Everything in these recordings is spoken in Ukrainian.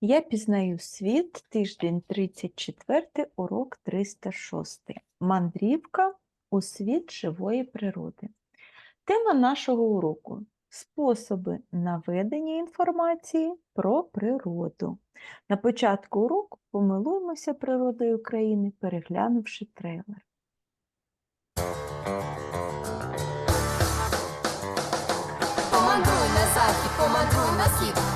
Я пізнаю світ, тиждень 34, урок 306. Мандрівка у світ живої природи. Тема нашого уроку способи наведення інформації про природу. На початку уроку помилуємося природою України, переглянувши трейлер. Помандруй на захід, помандруй на схід,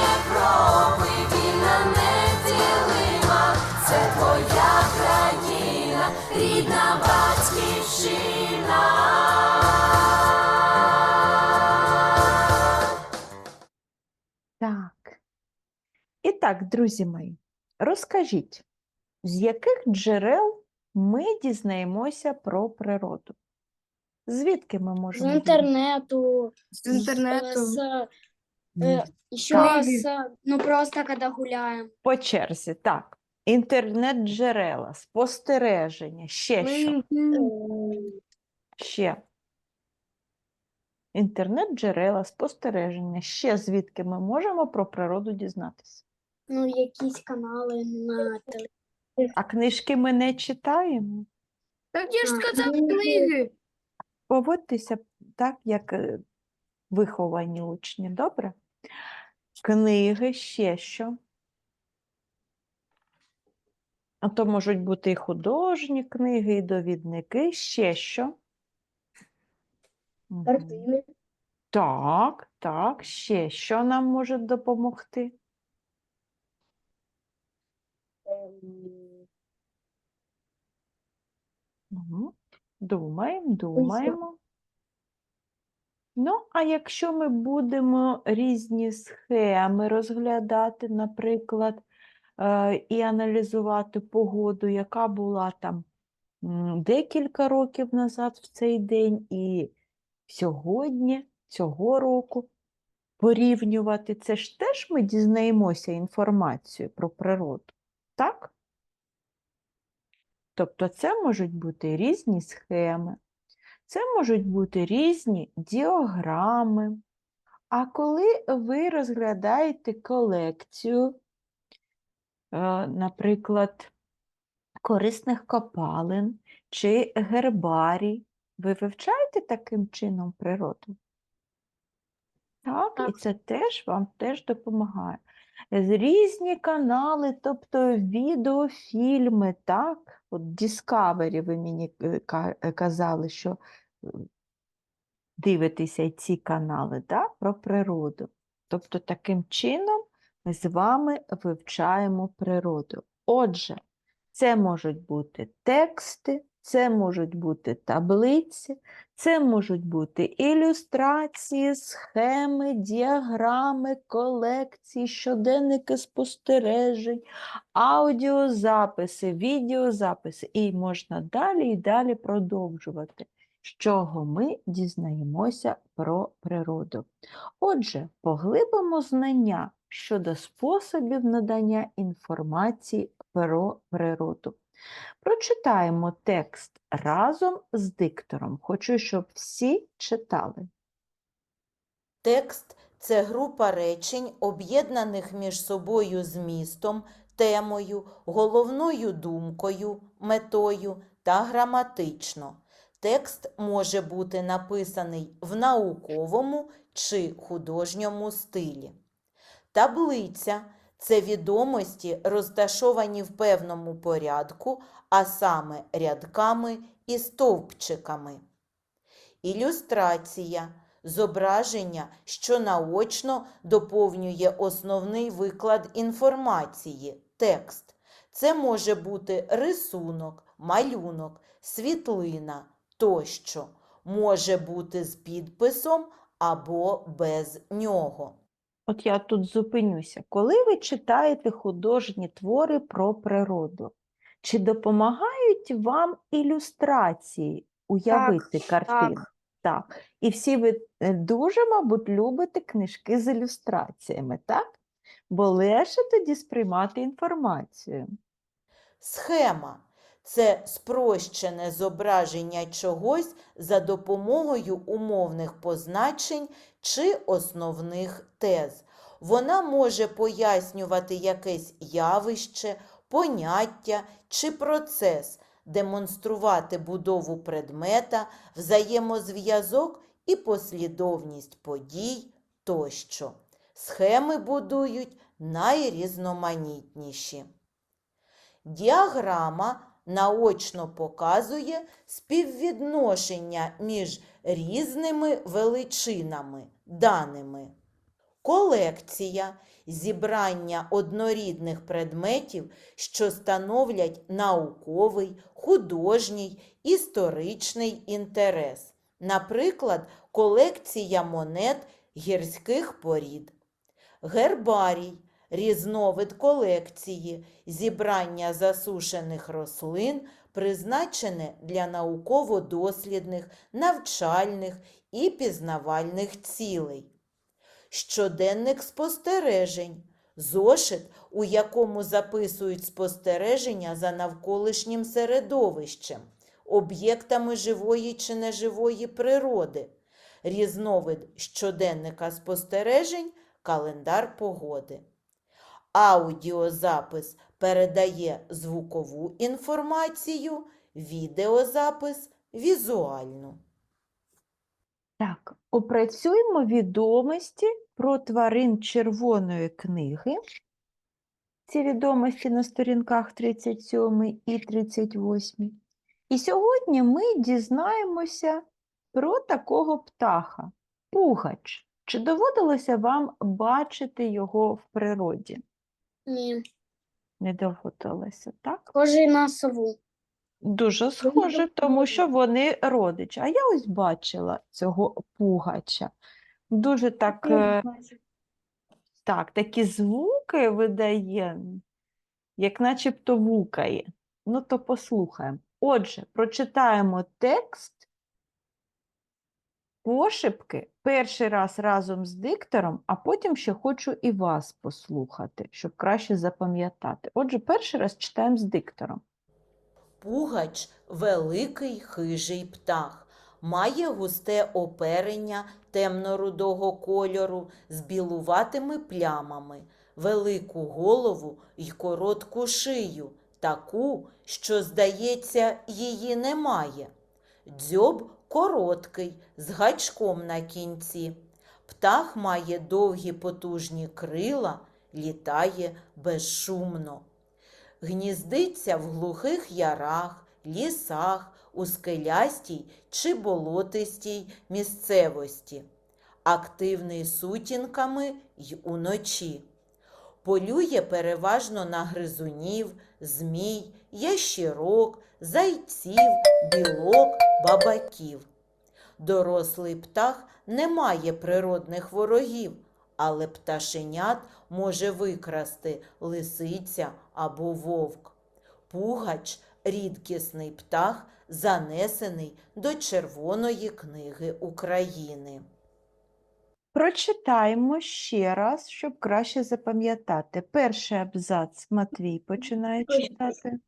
рідна батьківщина. Так. І так, друзі мої, розкажіть, з яких джерел ми дізнаємося про природу? Звідки ми можемо дізнатися? интернету. С интернету. С, М, э, еще Так. с, ну просто когда гуляем. По черзі, так. Інтернет-джерела, спостереження, ще що? Ще. Інтернет-джерела, спостереження. Ще звідки ми можемо про природу дізнатися? Ну, якісь канали на теле. А книжки ми не читаємо. Так я ж сказав книги. книги. Поводьтеся так, як е, виховані учні, добре? Книги, ще що? А то можуть бути і художні книги, і довідники, ще що? Картини. Так, так, ще що нам може допомогти? Мгм. Думаємо, думаємо. Ну, а якщо ми будемо різні схеми розглядати, наприклад, і аналізувати погоду, яка була там декілька років назад в цей день, і сьогодні, цього року, порівнювати, це ж теж ми дізнаємося інформацію про природу, так? Тобто це можуть бути різні схеми, це можуть бути різні діаграми. А коли ви розглядаєте колекцію, е, наприклад, корисних копалин чи гербарій, ви вивчаєте таким чином природу? Так, і це теж вам теж допомагає. З Різні канали, тобто відеофільми, так? От Discovery ви мені е, е, казали, що е, дивитеся ці канали да? про природу. Тобто таким чином з вами вивчаємо природу. Отже, це можуть бути тексти, це можуть бути таблиці, це можуть бути ілюстрації, схеми, діаграми, колекції, щоденники спостережень, аудіозаписи, відеозаписи. І можна далі і далі продовжувати, з чого ми дізнаємося про природу. Отже, поглибимо знання щодо способів надання інформації про природу. Прочитаємо текст разом з диктором. Хочу, щоб всі читали. Текст це група речень, об'єднаних між собою змістом, темою, головною думкою, метою та граматично. Текст може бути написаний в науковому чи художньому стилі. Таблиця це відомості, розташовані в певному порядку, а саме рядками і стовпчиками. Ілюстрація зображення, що наочно доповнює основний виклад інформації, текст. Це може бути рисунок, малюнок, світлина тощо. Може бути з підписом або без нього. От я тут зупинюся. Коли ви читаєте художні твори про природу, чи допомагають вам ілюстрації уявити так. картину. Так. І всі ви е, дуже, мабуть, любите книжки з ілюстраціями, так? Бо легше тоді сприймати інформацію. Схема це спрощене зображення чогось за допомогою умовних позначень чи основних тез. Вона може пояснювати якесь явище, поняття чи процес, демонструвати будову предмета, взаємозв'язок і послідовність подій тощо. Схеми будують найрізноманітніші. Діаграма наочно показує співвідношення між різними величинами, даними. Колекція зібрання однорідних предметів, що становлять науковий, художній, історичний інтерес. Наприклад, колекція монет гірських порід. Гербарій різновид колекції, зібрання засушених рослин, призначене для науково-дослідних, навчальних і пізнавальних цілей. Щоденник спостережень зошит, у якому записують спостереження за навколишнім середовищем, об'єктами живої чи неживої природи, різновид щоденника спостережень, календар погоди. Аудіозапис передає звукову інформацію, відеозапис візуальну. Так, опрацюємо відомості про тварин червоної книги. Ці відомості на сторінках 37 і 38. І сьогодні ми дізнаємося про такого птаха пугач. Чи доводилося вам бачити його в природі? Ні. Не доводилося, так? Схожий на сову. Дуже схоже, тому що вони родичі. А я ось бачила цього пугача. Дуже так, е, так, такі звуки видає, як начебто вукає. Ну, то послухаємо. Отже, прочитаємо текст пошепки перший раз разом з диктором, а потім ще хочу і вас послухати, щоб краще запам'ятати. Отже, перший раз читаємо з диктором. Пугач великий хижий птах. Має густе оперення темно-рудого кольору з білуватими плямами, велику голову й коротку шию, таку, що, здається, її немає. Дзьоб короткий, з гачком на кінці. Птах має довгі потужні крила, літає безшумно. Гніздиться в глухих ярах, лісах, у скелястій чи болотистій місцевості, активний сутінками й уночі. Полює переважно на гризунів, змій, ящірок, зайців, білок, бабаків. Дорослий птах не має природних ворогів, але пташенят може викрасти лисиця або вовк. Пугач рідкісний птах, занесений до Червоної книги України. Прочитаємо ще раз, щоб краще запам'ятати. Перший абзац Матвій починає читати.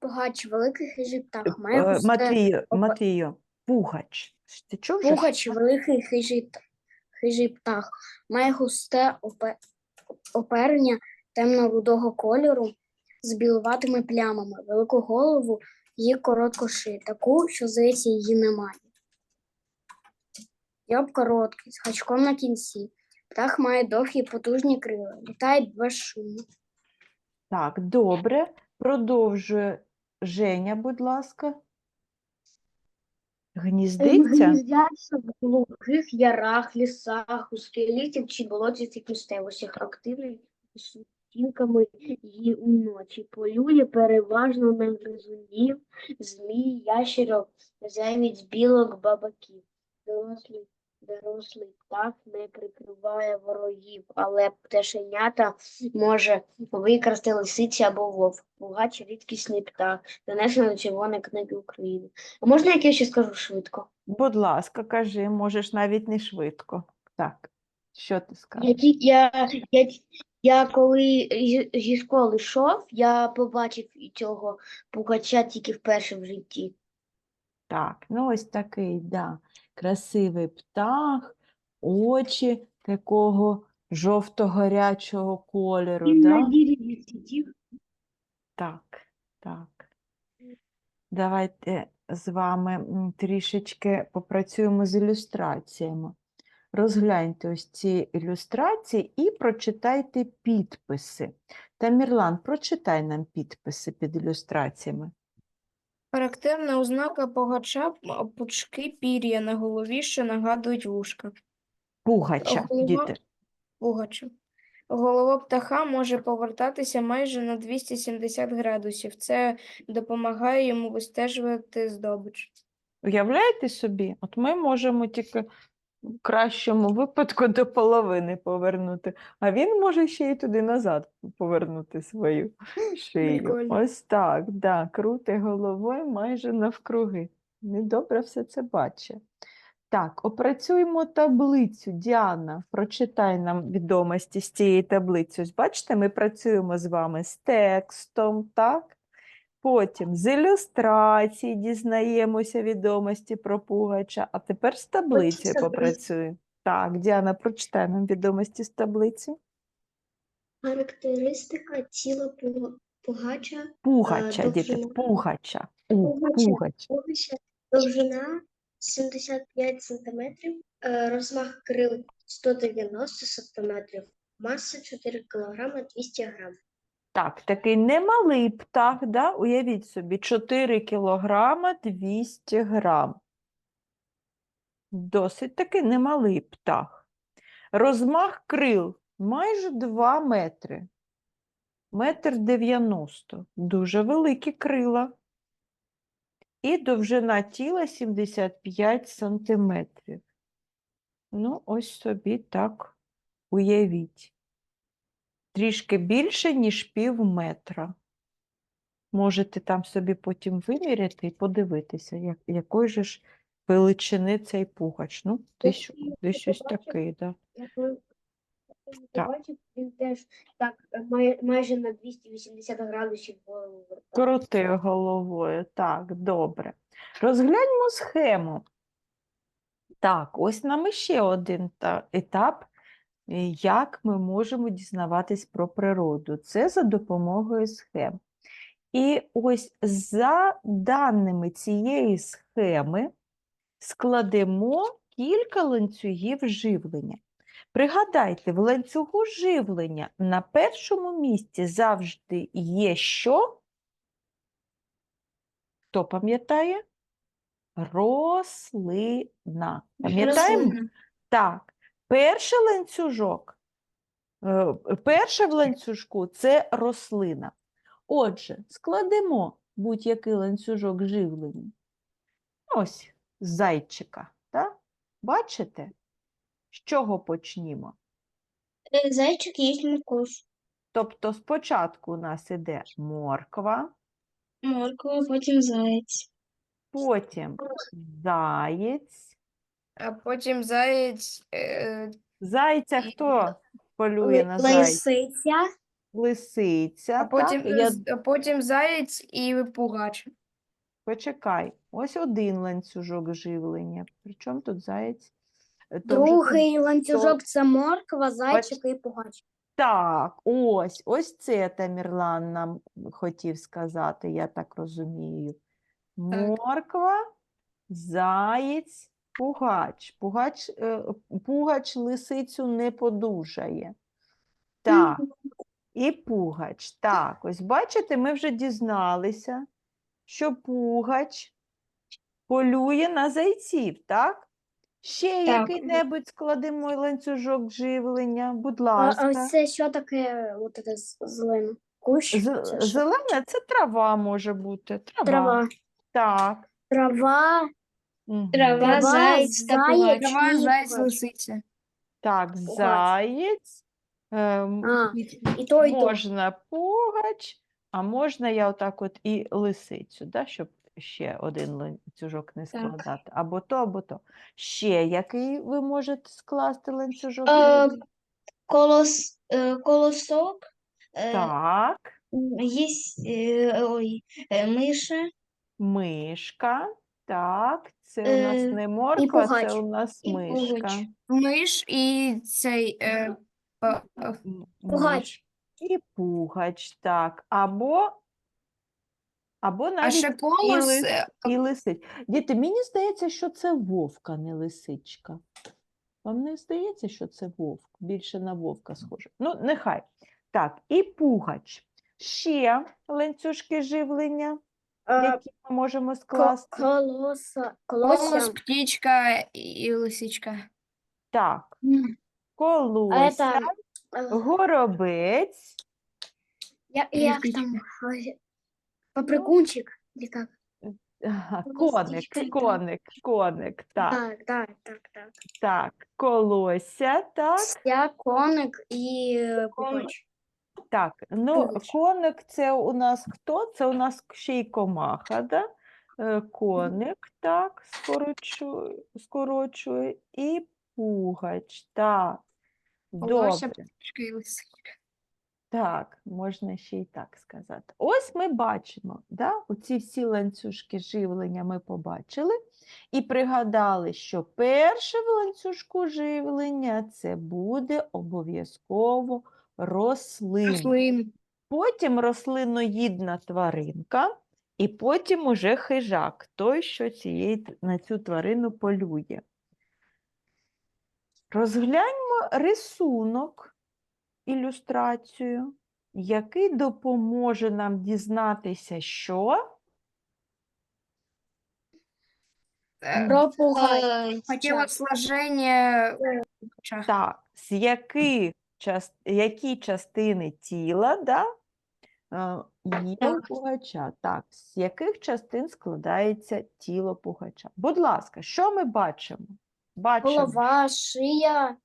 Пугач великий хижий птах. Має Е, густе Матвію, Матвію, пугач. Ти чув? же? Пугач великий хижий, т- хижий птах. Має густе опе- оперення темно-рудого кольору з білуватими плямами, велику голову і коротку шию, таку, що, здається, її немає. Йоб короткий, з гачком на кінці. Птах має довгі потужні крила, літає безшумно. Так, добре. Продовжує Женя, будь ласка. Гніздиться? Гніздяться в глухих ярах, лісах, у скелетів чи болотистих місцевостях, активними сутінками і уночі. Полює переважно на гризунів, змій, ящерок, зайвіць, білок, бабаків. Дорослий, дорослий птах не прикриває ворогів, але пташенята може викрасти лисиці або вовк. Пугач рідкісний птах, занесено до Червоної книги України. А можна як я ще скажу швидко? Будь ласка, кажи, можеш навіть не швидко. Так, що ти скажеш? ті- я, я, я коли зі, зі школи йшов, я побачив і цього пугача тільки вперше в житті. Так, ну ось такий, да, красивий птах, очі такого жовто-гарячого кольору, Він на дереві сидів. Так, так. Давайте з вами трішечки попрацюємо з ілюстраціями. Розгляньте ось ці ілюстрації і прочитайте підписи. Тамірлан, прочитай нам підписи під ілюстраціями. Характерна ознака погача пучки пір'я на голові, що нагадують вушка. Пугача, Голова- діти. Пугача. Голова птаха може повертатися майже на 270 градусів. Це допомагає йому вистежувати здобич. Уявляєте собі? От ми можемо тільки в кращому випадку до половини повернути, а він може ще й туди назад повернути свою шию. Прикольно. Ось так, да, крути головою майже навкруги. Недобре все це бачить. Так, опрацюємо таблицю. Діана, прочитай нам відомості з цієї таблиці. Ось бачите, ми працюємо з вами з текстом, так? Потім з ілюстрацій дізнаємося відомості про Пугача, а тепер з таблицею таблиці. попрацюємо. Так, Діана, прочитай нам відомості з таблиці. Характеристика тіла пуга- пугача Пугача, діти. Пугача. У, Пугача. Пугач. Пугача довжина 75 см, розмах крил 190 см, маса 4 кг 200 г. Так, такий немалий птах, да? Уявіть собі, 4 кілограма 200 грам. Досить таки немалий птах. Розмах крил майже 2 метри. Метр 90. Дуже великі крила. І довжина тіла 75 сантиметрів. Ну, ось собі так уявіть. Трішки більше, ніж пів метра. Можете там собі потім виміряти і подивитися, як, якої же ж величини цей пугач. Ну, десь, десь щось таке, да. Так. він теж так май, майже на 280 градусів голову вертав. Крути головою. Так, добре. Розгляньмо схему. Так, ось нам іще один та- етап, як ми можемо дізнаватись про природу. Це за допомогою схем. І ось за даними цієї схеми складемо кілька ланцюгів живлення. Пригадайте, в ланцюгу живлення на першому місці завжди є що? Хто пам'ятає? Рослина. Пам'ятаємо? Так, перший ланцюжок, е, перше в ланцюжку це рослина. Отже, складемо будь-який ланцюжок живлення. Ось зайчика. Так? Бачите? З чого почнімо? Зайчик їсть морков. Тобто спочатку у нас іде морква, Морква, потім заєць. потім заєць. А потім заєць. Е, Зайця хто полює на зайця? Лисиця. Лисиця. а потім, так? Я... а потім заєць і пугач. Почекай, ось один ланцюжок живлення. Причому тут заєць? Е, то вже тут- Другий ланцюжок це морква, зайчик і пугач. Так, ось, ось це Тамірлан нам хотів сказати, я так розумію. Морква, заєць, пугач. Пугач, е, пугач лисицю не подужає. Так, і пугач. Так, ось бачите, ми вже дізналися, що пугач полює на зайців, так? Ще який-небудь складемо ланцюжок живлення, будь ласка. а ось це що таке от це зелене? Кущ? З-? Зелена це трава може бути. Трава. Трава. Так. Трава. Трава, заєць та. Трава, заяць, лисиця. Так, заєць. ем, А, і то, і то. можна пугач, а можна я отак от і лисицю, да, щоб ще один ланцюжок не складати. Або то, або то. Ще який ви можете скласти ланцюжок? Е. Колос, е, колосок, е, Так, єсть, е, ой, е, миша, мишка. Так, це у нас Е, не морква, це пугач. у нас і мишка. пугач. Миш і цей е, М- Пугач. І пугач, так. Або, або а навіть ще колос. лис- е, і лисить. Діти, мені здається, що це вовка, не лисичка. Вам не здається, що це вовк? Більше на вовка схоже. Ну, нехай. Так, і пугач. Ще ланцюжки живлення, які ми можемо скласти. Колоса, Колос, колося. птічка і лисичка. Так, М. А колося, это, е, горобець, я- як там, ой, попрыгунчик, или как? ага, коник, коник, коник, так, Так, так, так, так. так, колося, так. Я коник і е, пугач. Так, ну коник це у нас хто? Це у нас ще й комаха, да? Е, Коник, так, скорочує, скорочує, і пугач, так. Добре, і так, можна ще й так сказати. Ось ми бачимо, да? оці всі ланцюжки живлення ми побачили і пригадали, що перше в ланцюжку живлення це буде обов'язково рослина. Рослини. Потім рослиноїдна тваринка, і потім уже хижак, той, що цієї, на цю тварину полює. Розгляньмо рисунок, ілюстрацію, який допоможе нам дізнатися, що Е, Про пугач. Е, так, з яких. Які частини тіла да, є у пугача. Так, з яких частин складається тіло пугача? Будь ласка, що ми бачимо? Бачимо Голова, шия,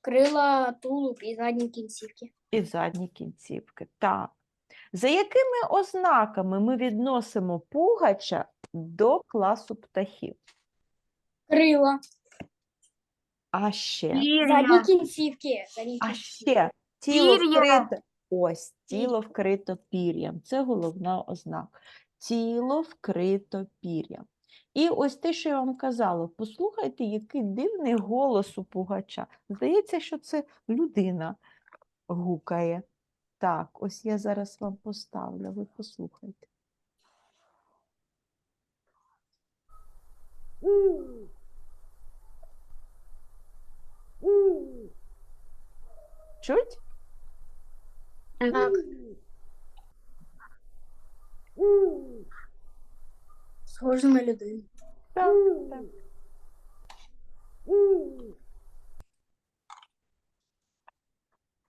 крила, тулуб і задні кінцівки. і задні кінцівки. Так. За якими ознаками ми відносимо пугача до класу птахів? Крила, А ще, задні кінцівки. Задні а кінцівки. ще тіло Пір'я. вкрите. Ось тіло вкрито пір'ям. Це головна ознака. Тіло вкрито пір'ям. І ось те, що я вам казала, послухайте, який дивний голос у пугача. Здається, що це людина гукає. Так, ось я зараз вам поставлю, ви послухайте. Чуть? Так. Схоже на людину. Так, так.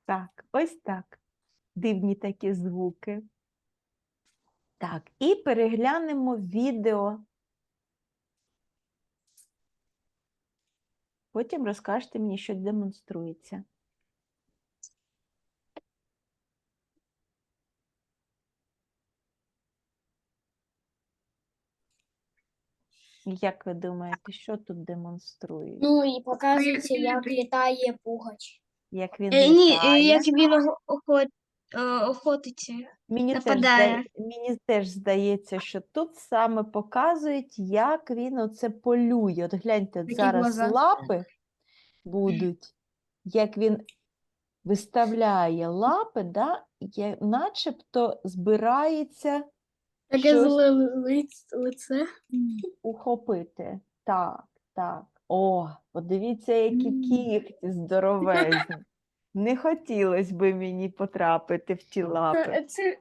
Так, ось так. Дивні такі звуки. Так, і переглянемо відео. Потім розкажете мені, що демонструється. Як ви думаєте, що тут демонструють? Ну і показується, як літає пугач. Як він Е, Ні, е, літає? як він охо- е, охотиться. Мені теж, нападає. здає- мені теж здається, що тут саме показують, як він оце полює. От гляньте, Такі зараз глаза. лапи будуть, як він виставляє лапи, да, я, начебто збирається Таке щось зле лиц- лице. ухопити. Так, так. О, подивіться, які кігті здоровезні. Не хотілося би мені потрапити в ті лапи. Це,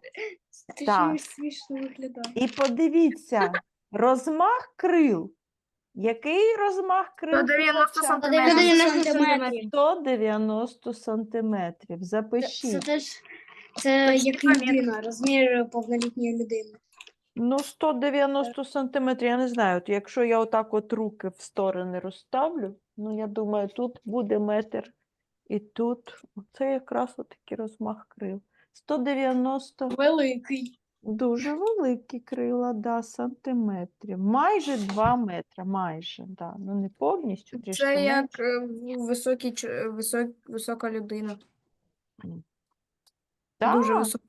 це Так. чомусь смішно виглядає. І подивіться, розмах крил. Який розмах крил? 190 пугача? сантиметрів. 190 сантиметрів. 190 сантиметрів. Це Запишіть. теж це як людина, розмір повнолітньої людини. Ну, 190 сантиметрів, я не знаю, от якщо я отак от руки в сторони розставлю, ну, я думаю, тут буде метр і тут. Це якраз отакий розмах крил. 190 Великий. Дуже великі крила, да, сантиметрів. Майже 2 метри, майже, да. Ну не повністю, трішки Це як менше. е, в- високий, ч- висок, висока людина. Дуже Так, висока.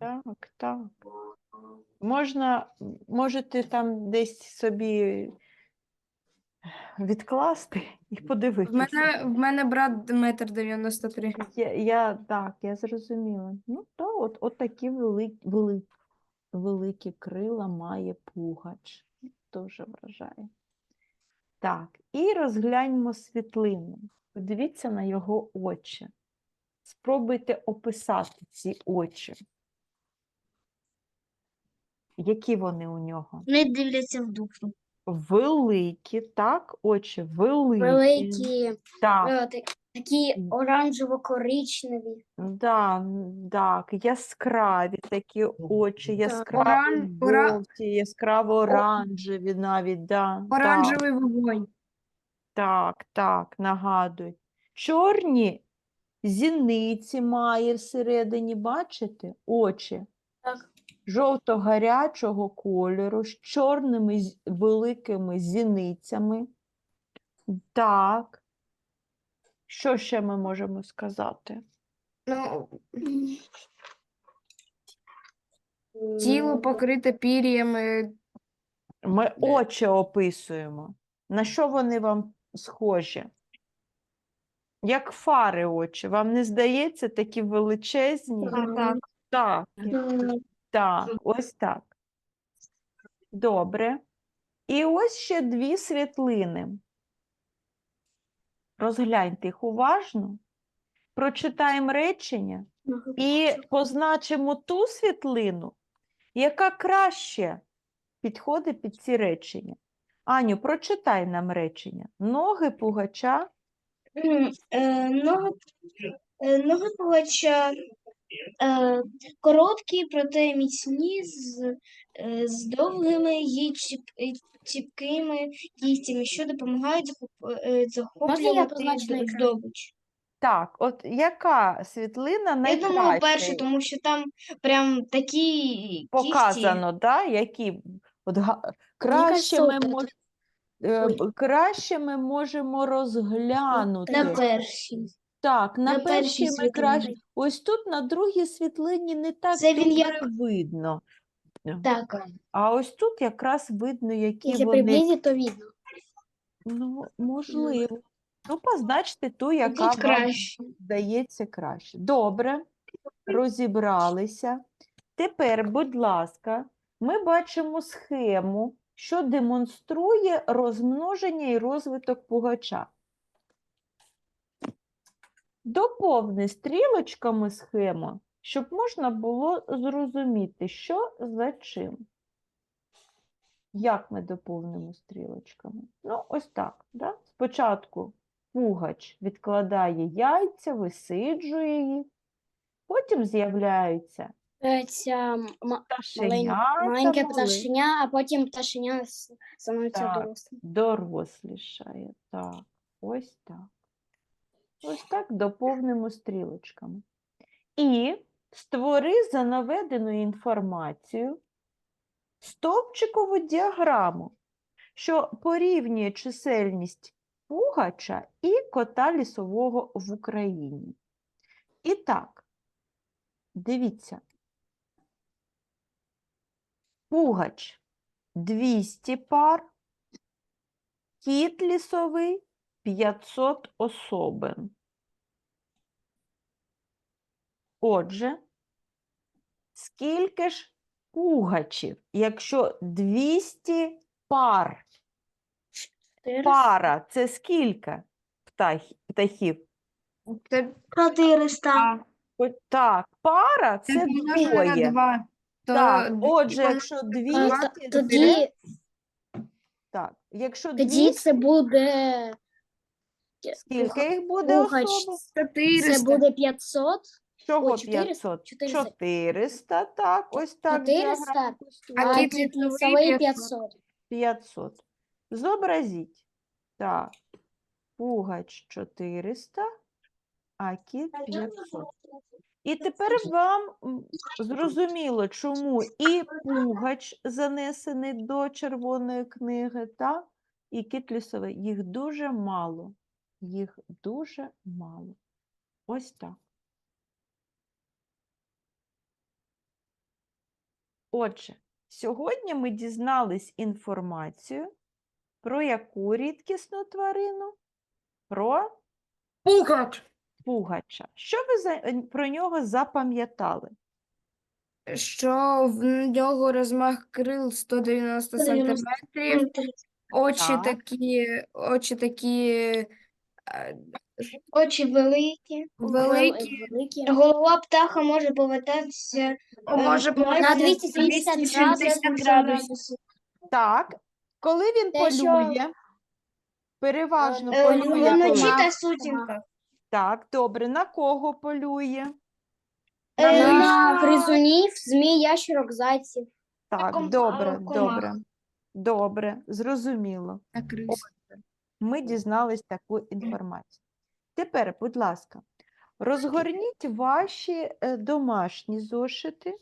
Так, так. Можна, можете там десь собі відкласти і В подивитися. мене, в мене брат метр дев'яносто три. Я, я так, я зрозуміла. Ну, то от, от такі великі, великі, великі крила має пугач. Дуже вражає. Так, і розгляньмо світлину. Подивіться на його очі. Спробуйте описати ці очі. Які вони у нього? Не дивляться в душу. Великі, так? Очі великі. Великі, Так. е, та- такі оранжево-коричневі. Да, так, яскраві такі очі, яскраво Оран- ора- жовті, яскраво оранжеві навіть, да, так, Оранжевий вогонь. так, так, нагадують. Чорні зіниці має всередині, бачите, очі Так. жовто-гарячого кольору з чорними великими зіницями. Так. Що ще ми можемо сказати? Ну, тіло покрите пір'ями. Ми очі описуємо. На що вони вам схожі? Як фари очі. Вам не здається такі величезні? Так. Так, так, ось так. Добре. І ось ще дві світлини. Розгляньте їх уважно. Прочитаємо речення і позначимо ту світлину, яка краще підходить під ці речення. Аню, прочитай нам речення. Ноги пугача. Е, Ноги, пугача е, короткі, проте міцні, з, е, з довгими і чіп, чіпкими кігтями, що допомагають захоплювати здобич. Так, от яка світлина Я найкраще думаю, перше, тому що там прям такі показано, да? які от, краще, ми кажется, от мож... е, Ой. краще ми можемо розглянути. на першій. Так, на, на першій першій ми світлині. краще. Ось тут на другій світлині не так Це він добре як- видно. Так, А ось тут якраз видно, які якщо вони. приблизити, то видно. Ну, можливо. Ну, позначте ту, яка Тут вам краще. здається краще. Добре, розібралися. Тепер, будь ласка, ми бачимо схему, що демонструє розмноження і розвиток пугача. Доповни стрілочками схему, щоб можна було зрозуміти, що за чим. Як ми доповнимо стрілочками? Ну, ось так. Да? Спочатку пугач відкладає яйця, висиджує їх, потім з'являються Ця маленьке пташеня, а потім пташеня становиться дорослим. дорослішає. Так, ось так. Ось так доповнимо стрілочками. І створи за наведеною інформацією стовпчикову діаграму, що порівнює чисельність пугача і кота лісового в Україні. І так, дивіться. Пугач 200 пар, кіт лісовий 500 особин. Отже, скільки ж пугачів, якщо 200 пар? Пара це скільки птах- птахів? 400. Так, пара це двоє. Так, отже, якщо 200, Е, Тоді, так, якщо тоді 200, це буде скільки їх буде пугач. особин? Це 400. буде 500, Чого Ой, 400, 500? 400. 400, так, ось так. 400, діаграму А кіт лісовий лісовий 500. 500. 500. Зобразіть. Так, пугач 400, а кіт 500. І тепер вам зрозуміло, чому і пугач занесений до червоної книги, та і кіт лісовий. Їх дуже мало. Їх дуже мало. Ось так. Отже, сьогодні ми дізнались інформацію про яку рідкісну тварину? Про Пугач. Пугача. Що ви за- е, про нього запам'ятали? Що в нього розмах крил 190 сантиметрів, очі Так. такі, очі такі е, Очі великі, великі, великі. голова птаха може повертатися може на повертатися 270 270 градусів. Так, коли він Те, що- полює, переважно Е, полює вночі коли? та сутінках. Так, добре, на кого полює? Е, На на- гризунів, змій, ящерок, зайців. Так, ком- добре, комах. добре. Добре, зрозуміло. на крис. Ми дізнались таку інформацію. Тепер, будь ласка, розгорніть ваші е, домашні зошити,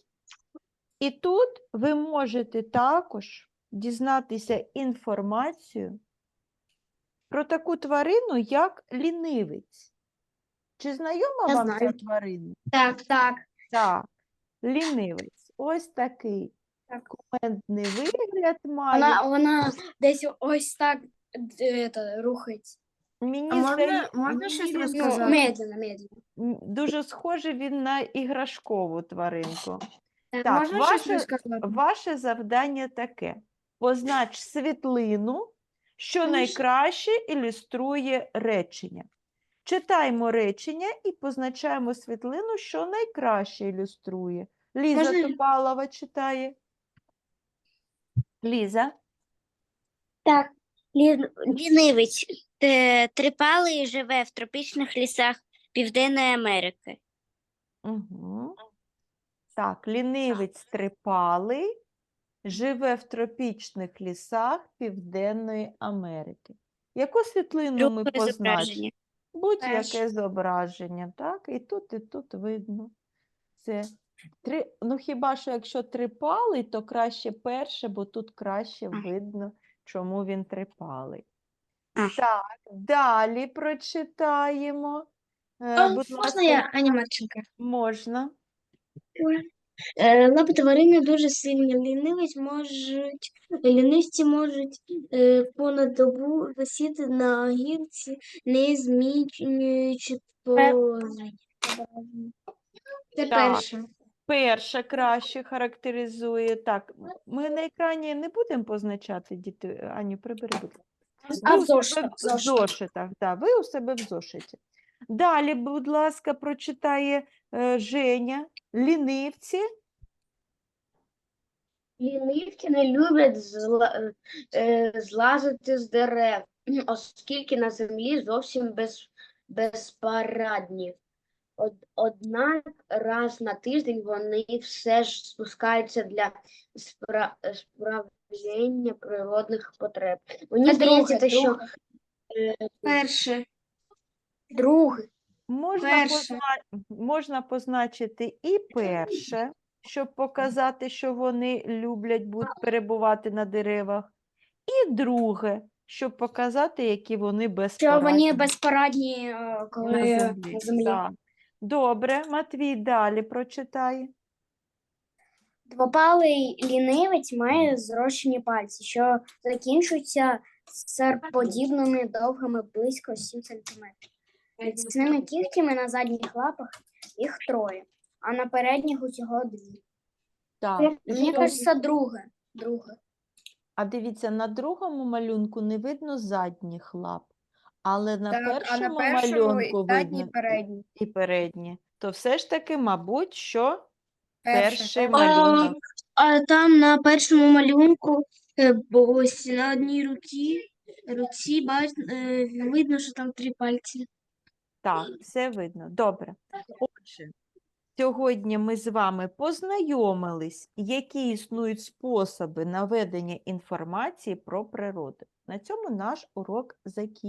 і тут ви можете також дізнатися інформацію про таку тварину, як лінивець. Чи знайома Я вам ця знаю. тварина? Так, так. Так, лінивець. Ось такий кумедний вигляд має. Вона, вона десь ось так е, это, рухається. Мені А можна- здає- можна щось мені він розказати? Ну, медленно, медленно. м, дуже схожий він на іграшкову тваринку. Так, Так, Можна щось ваше, розказати? ваше завдання таке: познач світлину, що Ну, найкраще ілюструє речення. Читаємо речення і позначаємо світлину, що найкраще ілюструє. Ліза Можна? Топалова читає. Ліза. Так, лінивець трипалий живе в тропічних лісах Південної Америки. Угу. Так, лінивець трипалий, живе в тропічних лісах Південної Америки. Яку світлину ми позначимо? Будь-яке зображення, так? І тут, і тут видно. Це три... Ну, хіба що якщо трипалий, то краще перше, бо тут краще видно, чому він трипалий. Так, далі прочитаємо. Е, А, будь можна ласка, я, Аніматченка? Можна. Е, Лапи тварини дуже сильні. Лінивець можуть, лінивці можуть е, понад добу висіти на гілці, не змінюючи пози. Це Так. перше. Перше краще характеризує. Так, ми на екрані не будемо позначати діти. Аню, прибери, будь ласка. А Ви в у себе зошитах, в в зошитах. зошитах, да, ви у себе в зошиті. Далі, будь ласка, прочитає е, Женя. Лінивці. Лінивки не люблять зла- е, злазити з дерев, оскільки на землі зовсім без, безпарадні. Од- Однак раз на тиждень вони все ж спускаються для спра- справляння природних потреб. Мені здається, що е, Перше. Друге, Можна, Перше. позна- можна позначити і перше, щоб показати, що вони люблять бу- перебувати на деревах, і друге, щоб показати, які вони Що безпорадні. вони безпорадні, е, на коли землі. на землі. Так. Добре, Матвій далі прочитає. Двопалий лінивець має зрощені пальці, що закінчуються серподібними довгими близько 7 см. Міцними кігтями на задніх лапах їх троє, а на передніх усього дві. Так. Мені кажеться, друге. друге. А дивіться, на другому малюнку не видно задніх лап, але на Так, а першому на першому і малюнку задні, видно і передні. і передні. То все ж таки, мабуть, що Перше, перший малюнок. А там на першому малюнку, е, бо ось на одній руці, руці бач, е, видно, що там три пальці. Так, все видно. Добре. Отже, Сьогодні ми з вами познайомились, які існують способи наведення інформації про природу. На цьому наш урок закінчений.